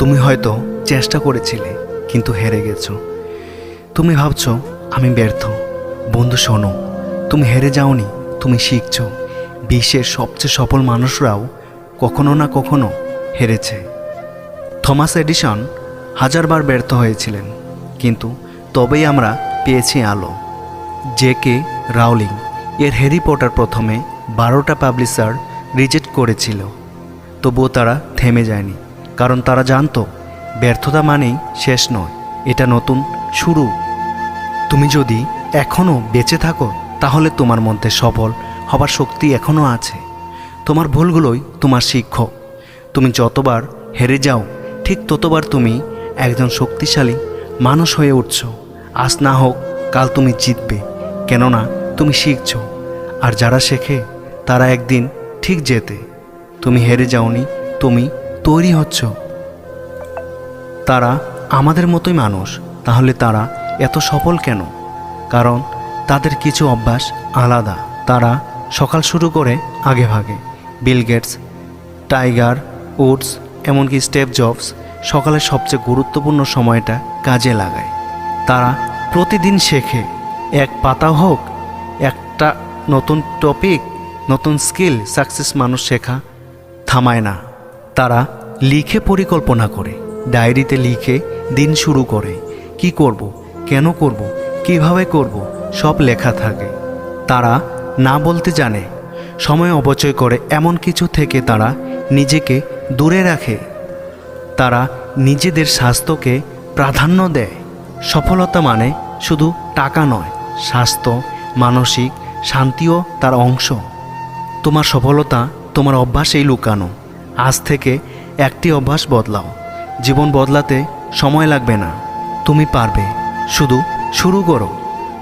তুমি হয়তো চেষ্টা করেছিলে, কিন্তু হেরে গেছো। তুমি ভাবছ, আমি ব্যর্থ। বন্ধু, শোনো, তুমি হেরে যাওনি, তুমি শিখছো। বিশ্বের সবচেয়ে সফল মানুষরাও কখনো না কখনো হেরেছে। থমাস এডিসন হাজারবার ব্যর্থ হয়েছিলেন, কিন্তু তবেই আমরা পেয়েছি আলো। জে কে রাউলিং এর হ্যারি পটার প্রথমে বারোটা পাবলিশার রিজেক্ট করেছিল, তবুও তারা থেমে যায়নি। কারণ তারা জানতো, ব্যর্থতা মানেই শেষ নয়, এটা নতুন, শুরু। তুমি যদি এখনও বেঁচে থাকো, তাহলে তোমার মধ্যে সফল হবার শক্তি এখনও আছে। তোমার ভুলগুলোই তোমার শিক্ষক। তুমি যতবার হেরে যাও, ঠিক ততবার তুমি একজন শক্তিশালী মানুষ হয়ে উঠছো। আজ না হোক, কাল তুমি জিতবে, কেননা তুমি শিখছো। আর যারা শেখে, তারা একদিন ঠিক যেতে তুমি হেরে যাওনি, তুমি তৈরি হচ্ছ। তারা আমাদের মতোই মানুষ, তাহলে তারা এত সফল কেন? কারণ তাদের কিছু অভ্যাস আলাদা। তারা সকাল শুরু করে আগে ভাগে। বিল গেটস, টাইগার উডস, এমনকি স্টেপ জবস সকালের সবচেয়ে গুরুত্বপূর্ণ সময়টা কাজে লাগায়। তারা প্রতিদিন শেখে, এক পাতা হোক, একটা নতুন টপিক, নতুন স্কিল, সাকসেস মানুষ শেখা থামায় না। তারা লিখে পরিকল্পনা করে, ডায়েরিতে লিখে দিন শুরু করে, কি করব, কেন করব, কীভাবে করব, সব লেখা থাকে। তারা না বলতে জানে, সময় অপচয় করে এমন কিছু থেকে তারা নিজেকে দূরে রাখে। তারা নিজেদের স্বাস্থ্যকে প্রাধান্য দেয়। সফলতা মানে শুধু টাকা নয়, স্বাস্থ্য, মানসিক শান্তিও তার অংশ। তোমার সফলতা তোমার অভ্যাসেই লুকানো। আজ থেকে একটি অভ্যাস বদলাও। জীবন বদলাতে সময় লাগবে না। তুমি পারবে। শুধু শুরু করো।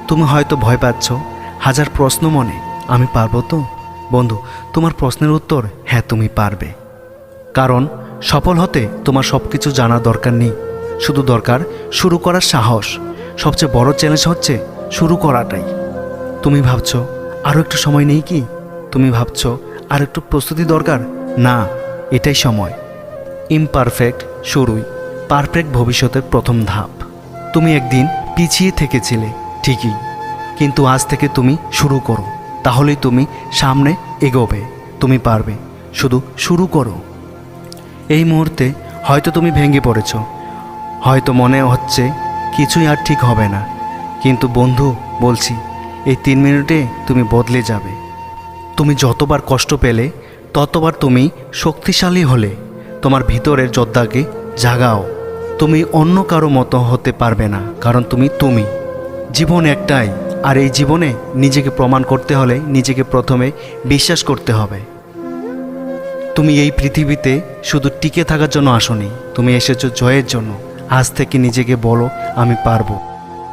তুমি হয়তো ভয় পাচ্ছ। হাজার প্রশ্ন মনে। আমি পারব তো? বন্ধু, তোমার প্রশ্নের উত্তর হ্যাঁ তুমি পারবে। কারণ সফল হতে তোমার সব কিছু জানার দরকার নেই। শুধু দরকার শুরু করার সাহস। সবচেয়ে বড় চ্যালেঞ্জ হচ্ছে শুরু করাটাই। তুমি ভাবছ আরও একটু সময় নেই কি? তুমি ভাবছ, আর একটু প্রস্তুতি দরকার? না। এটাই সময়। ইমপারফেক্ট শুরুই, পারফেক্ট ভবিষ্যতের প্রথম ধাপ। তুমি একদিন পিছিয়ে থেকেছিলে, ঠিকই। কিন্তু আজ থেকে তুমি শুরু করো, তাহলেই তুমি সামনে এগোবে, তুমি পারবে। শুধু শুরু করো। এই মুহূর্তে হয়তো তুমি ভেঙে পড়েছ। হয়তো মনে হচ্ছে কিছুই আর ঠিক হবে না। কিন্তু বন্ধু, বলছি, এই তিন মিনিটে তুমি বদলে যাবে। তুমি যতবার কষ্ট পেলে ততবার তুমি শক্তিশালী হলে, তোমার ভিতরের যোদ্ধাকে জাগাও। তুমি অন্য কারও মতো হতে পারবে না, কারণ তুমি তুমি। জীবন একটাই, আর এই জীবনে নিজেকে প্রমাণ করতে হলে নিজেকে প্রথমে বিশ্বাস করতে হবে। তুমি এই পৃথিবীতে শুধু টিকে থাকার জন্য আসনি, তুমি এসেছ জয়ের জন্য। আজ থেকে নিজেকে বলো, আমি পারব।